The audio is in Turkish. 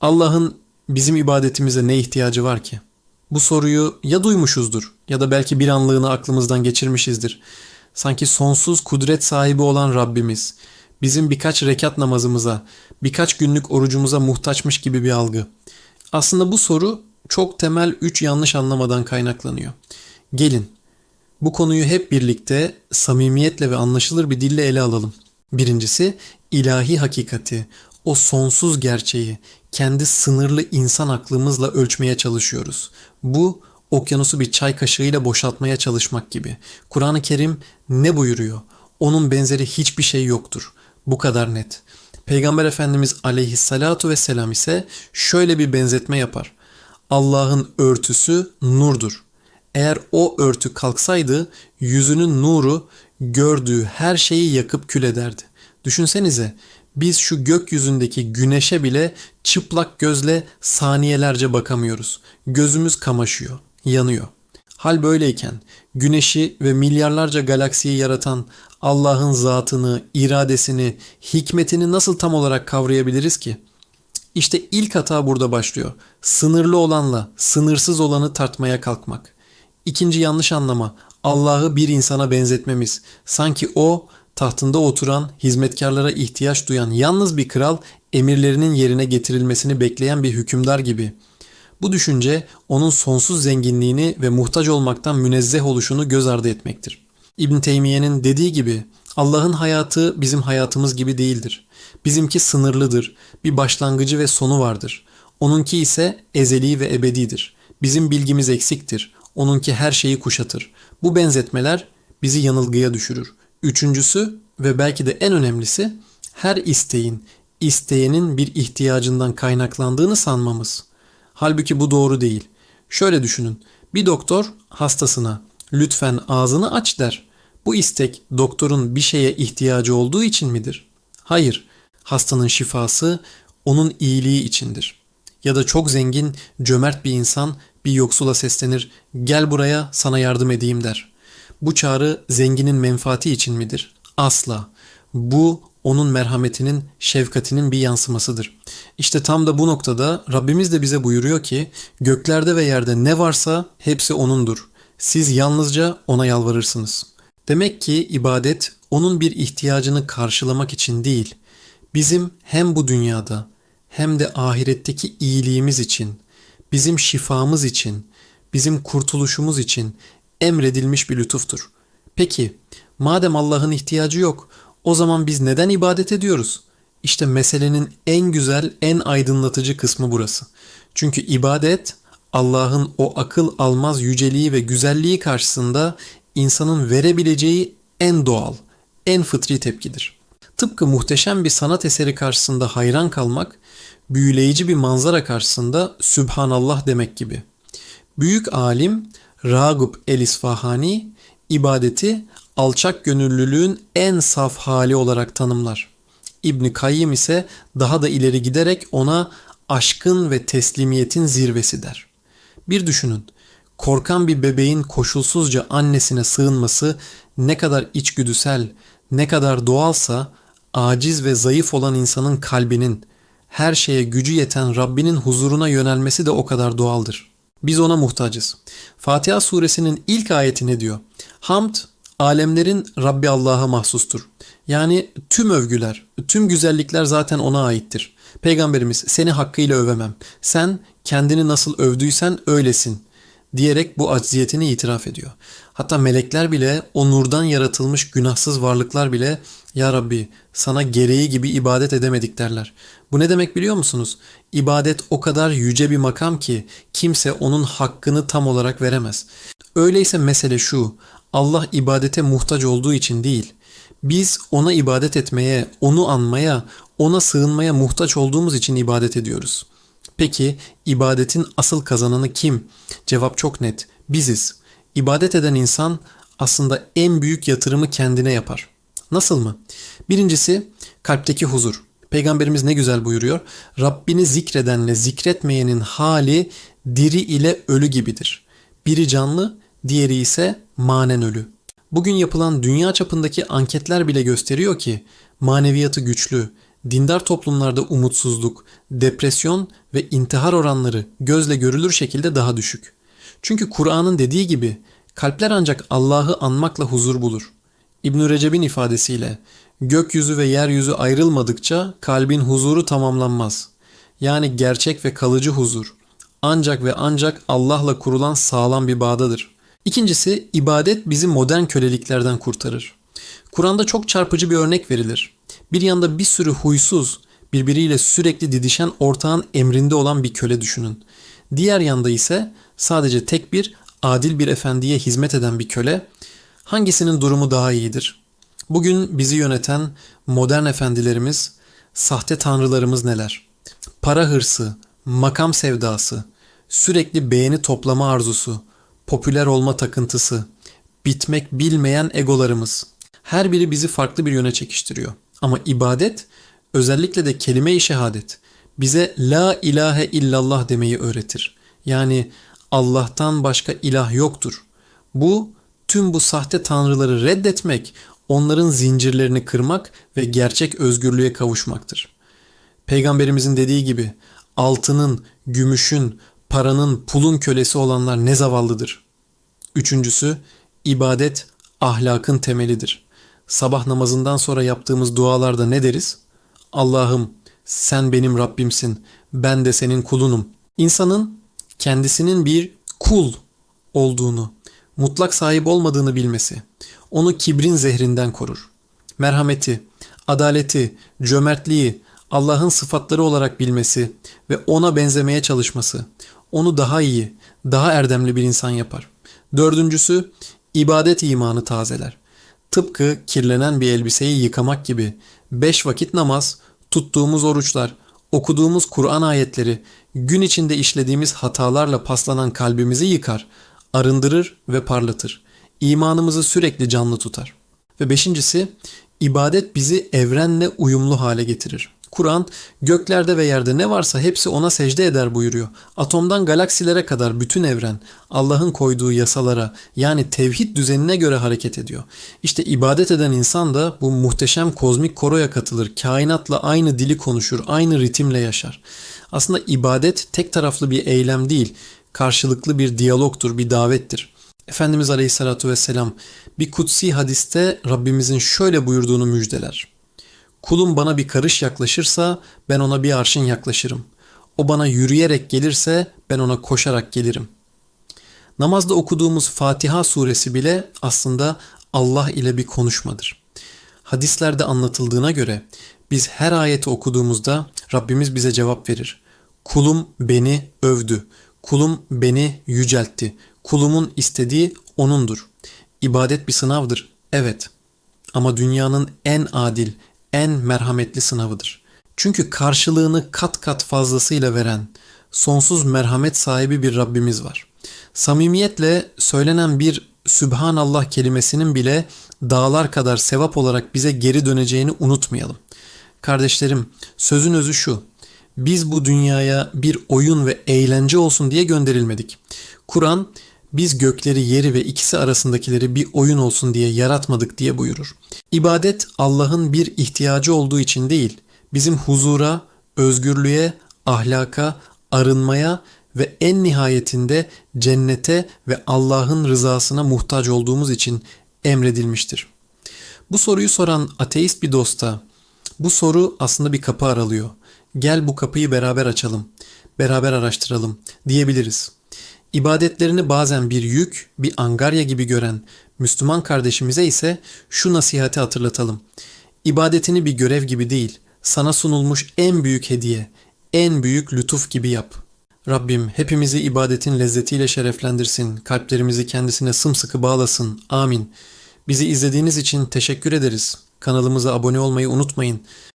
Allah'ın bizim ibadetimize ne ihtiyacı var ki? Bu soruyu ya duymuşuzdur ya da belki bir anlığına aklımızdan geçirmişizdir. Sanki sonsuz kudret sahibi olan Rabbimiz bizim birkaç rekat namazımıza, birkaç günlük orucumuza muhtaçmış gibi bir algı. Aslında bu soru çok temel üç yanlış anlamadan kaynaklanıyor. Gelin bu konuyu hep birlikte samimiyetle ve anlaşılır bir dille ele alalım. Birincisi ilahi hakikati, o sonsuz gerçeği kendi sınırlı insan aklımızla ölçmeye çalışıyoruz. Bu okyanusu bir çay kaşığıyla boşaltmaya çalışmak gibi. Kur'an-ı Kerim ne buyuruyor? Onun benzeri hiçbir şey yoktur. Bu kadar net. Peygamber Efendimiz aleyhissalatu vesselam ise şöyle bir benzetme yapar. Allah'ın örtüsü nurdur. Eğer o örtü kalksaydı yüzünün nuru gördüğü her şeyi yakıp kül ederdi. Düşünsenize biz şu gökyüzündeki güneşe bile çıplak gözle saniyelerce bakamıyoruz. Gözümüz kamaşıyor, yanıyor. Hal böyleyken güneşi ve milyarlarca galaksiyi yaratan Allah'ın zatını, iradesini, hikmetini nasıl tam olarak kavrayabiliriz ki? İşte ilk hata burada başlıyor. Sınırlı olanla sınırsız olanı tartmaya kalkmak. İkinci yanlış anlama Allah'ı bir insana benzetmemiz. Sanki o tahtında oturan, hizmetkarlara ihtiyaç duyan yalnız bir kral emirlerinin yerine getirilmesini bekleyen bir hükümdar gibi. Bu düşünce onun sonsuz zenginliğini ve muhtaç olmaktan münezzeh oluşunu göz ardı etmektir. İbn Teymiye'nin dediği gibi Allah'ın hayatı bizim hayatımız gibi değildir. Bizimki sınırlıdır, bir başlangıcı ve sonu vardır. Onunki ise ezeli ve ebedidir. Bizim bilgimiz eksiktir. Onunki her şeyi kuşatır. Bu benzetmeler bizi yanılgıya düşürür. Üçüncüsü ve belki de en önemlisi her isteğin, isteyenin bir ihtiyacından kaynaklandığını sanmamız. Halbuki bu doğru değil. Şöyle düşünün. Bir doktor hastasına lütfen ağzını aç der. Bu istek doktorun bir şeye ihtiyacı olduğu için midir? Hayır. Hastanın şifası onun iyiliği içindir. Ya da çok zengin, cömert bir insan bir yoksula seslenir. Gel buraya sana yardım edeyim der. Bu çağrı zenginin menfaati için midir? Asla. Bu onun merhametinin, şefkatinin bir yansımasıdır. İşte tam da bu noktada Rabbimiz de bize buyuruyor ki göklerde ve yerde ne varsa hepsi O'nundur. Siz yalnızca O'na yalvarırsınız. Demek ki ibadet O'nun bir ihtiyacını karşılamak için değil, bizim hem bu dünyada hem de ahiretteki iyiliğimiz için, bizim şifamız için, bizim kurtuluşumuz için emredilmiş bir lütuftur. Peki, madem Allah'ın ihtiyacı yok, o zaman biz neden ibadet ediyoruz? İşte meselenin en güzel, en aydınlatıcı kısmı burası. Çünkü ibadet Allah'ın o akıl almaz yüceliği ve güzelliği karşısında insanın verebileceği en doğal, en fıtri tepkidir. Tıpkı muhteşem bir sanat eseri karşısında hayran kalmak, büyüleyici bir manzara karşısında Sübhanallah demek gibi. Büyük alim Ragub el-İsfahani ibadeti alçak gönüllülüğün en saf hali olarak tanımlar. İbni Kayyim ise daha da ileri giderek ona aşkın ve teslimiyetin zirvesi der. Bir düşünün, korkan bir bebeğin koşulsuzca annesine sığınması ne kadar içgüdüsel, ne kadar doğalsa aciz ve zayıf olan insanın kalbinin her şeye gücü yeten Rabbinin huzuruna yönelmesi de o kadar doğaldır. Biz ona muhtacız. Fatiha suresinin ilk ayeti ne diyor? Hamd alemlerin Rabbi Allah'a mahsustur. Yani tüm övgüler, tüm güzellikler zaten ona aittir. Peygamberimiz seni hakkıyla övemem. Sen kendini nasıl övdüysen öylesin diyerek bu acziyetini itiraf ediyor. Hatta melekler bile o nurdan yaratılmış günahsız varlıklar bile ya Rabbi sana gereği gibi ibadet edemedik derler. Bu ne demek biliyor musunuz? İbadet o kadar yüce bir makam ki kimse onun hakkını tam olarak veremez. Öyleyse mesele şu. Allah ibadete muhtaç olduğu için değil. Biz ona ibadet etmeye, onu anmaya, ona sığınmaya muhtaç olduğumuz için ibadet ediyoruz. Peki ibadetin asıl kazananı kim? Cevap çok net. Biziz. İbadet eden insan aslında en büyük yatırımı kendine yapar. Nasıl mı? Birincisi kalpteki huzur. Peygamberimiz ne güzel buyuruyor. Rabbini zikredenle zikretmeyenin hali diri ile ölü gibidir. Biri canlı, diğeri ise manen ölü. Bugün yapılan dünya çapındaki anketler bile gösteriyor ki maneviyatı güçlü, dindar toplumlarda umutsuzluk, depresyon ve intihar oranları gözle görülür şekilde daha düşük. Çünkü Kur'an'ın dediği gibi kalpler ancak Allah'ı anmakla huzur bulur. İbn Recep'in ifadesiyle gökyüzü ve yeryüzü ayrılmadıkça kalbin huzuru tamamlanmaz. Yani gerçek ve kalıcı huzur ancak ve ancak Allah'la kurulan sağlam bir bağdadır. İkincisi ibadet bizi modern köleliklerden kurtarır. Kur'an'da çok çarpıcı bir örnek verilir. Bir yanda bir sürü huysuz, birbiriyle sürekli didişen ortağın emrinde olan bir köle düşünün. Diğer yanda ise sadece tek bir adil bir efendiye hizmet eden bir köle. Hangisinin durumu daha iyidir? Bugün bizi yöneten modern efendilerimiz, sahte tanrılarımız neler? Para hırsı, makam sevdası, sürekli beğeni toplama arzusu, popüler olma takıntısı, bitmek bilmeyen egolarımız. Her biri bizi farklı bir yöne çekiştiriyor. Ama ibadet, özellikle de kelime-i şehadet bize la ilahe illallah demeyi öğretir. Yani Allah'tan başka ilah yoktur. Bu tüm bu sahte tanrıları reddetmek, onların zincirlerini kırmak ve gerçek özgürlüğe kavuşmaktır. Peygamberimizin dediği gibi altının, gümüşün, paranın, pulun kölesi olanlar ne zavallıdır. Üçüncüsü, ibadet ahlakın temelidir. Sabah namazından sonra yaptığımız dualarda ne deriz? Allah'ım sen benim Rabbimsin, ben de senin kulunum. İnsanın kendisinin bir kul olduğunu, mutlak sahip olmadığını bilmesi, onu kibrin zehrinden korur. Merhameti, adaleti, cömertliği Allah'ın sıfatları olarak bilmesi ve ona benzemeye çalışması, onu daha iyi, daha erdemli bir insan yapar. Dördüncüsü, ibadet imanı tazeler. Tıpkı kirlenen bir elbiseyi yıkamak gibi beş vakit namaz, tuttuğumuz oruçlar, okuduğumuz Kur'an ayetleri, gün içinde işlediğimiz hatalarla paslanan kalbimizi yıkar, arındırır ve parlatır. İmanımızı sürekli canlı tutar. Ve beşincisi, ibadet bizi evrenle uyumlu hale getirir. Kur'an göklerde ve yerde ne varsa hepsi ona secde eder buyuruyor. Atomdan galaksilere kadar bütün evren Allah'ın koyduğu yasalara yani tevhid düzenine göre hareket ediyor. İşte ibadet eden insan da bu muhteşem kozmik koroya katılır. Kainatla aynı dili konuşur, aynı ritimle yaşar. Aslında ibadet tek taraflı bir eylem değil, karşılıklı bir diyalogtur, bir davettir. Efendimiz Aleyhisselatü Vesselam bir kutsi hadiste Rabbimizin şöyle buyurduğunu müjdeler. Kulum bana bir karış yaklaşırsa ben ona bir arşın yaklaşırım. O bana yürüyerek gelirse ben ona koşarak gelirim. Namazda okuduğumuz Fatiha suresi bile aslında Allah ile bir konuşmadır. Hadislerde anlatıldığına göre biz her ayeti okuduğumuzda Rabbimiz bize cevap verir. Kulum beni övdü. Kulum beni yüceltti. Kulumun istediği onundur. İbadet bir sınavdır. Evet. Ama dünyanın en adil, en merhametli sınavıdır. Çünkü karşılığını kat kat fazlasıyla veren, sonsuz merhamet sahibi bir Rabbimiz var. Samimiyetle söylenen bir Sübhanallah kelimesinin bile dağlar kadar sevap olarak bize geri döneceğini unutmayalım. Kardeşlerim, sözün özü şu. Biz bu dünyaya bir oyun ve eğlence olsun diye gönderilmedik. Kur'an biz gökleri, yeri ve ikisi arasındakileri bir oyun olsun diye yaratmadık diye buyurur. İbadet Allah'ın bir ihtiyacı olduğu için değil, bizim huzura, özgürlüğe, ahlaka, arınmaya ve en nihayetinde cennete ve Allah'ın rızasına muhtaç olduğumuz için emredilmiştir. Bu soruyu soran ateist bir dosta bu soru aslında bir kapı aralıyor. Gel bu kapıyı beraber açalım, beraber araştıralım diyebiliriz. İbadetlerini bazen bir yük, bir angarya gibi gören Müslüman kardeşimize ise şu nasihati hatırlatalım. İbadetini bir görev gibi değil, sana sunulmuş en büyük hediye, en büyük lütuf gibi yap. Rabbim hepimizi ibadetin lezzetiyle şereflendirsin, kalplerimizi kendisine sımsıkı bağlasın. Amin. Bizi izlediğiniz için teşekkür ederiz. Kanalımıza abone olmayı unutmayın.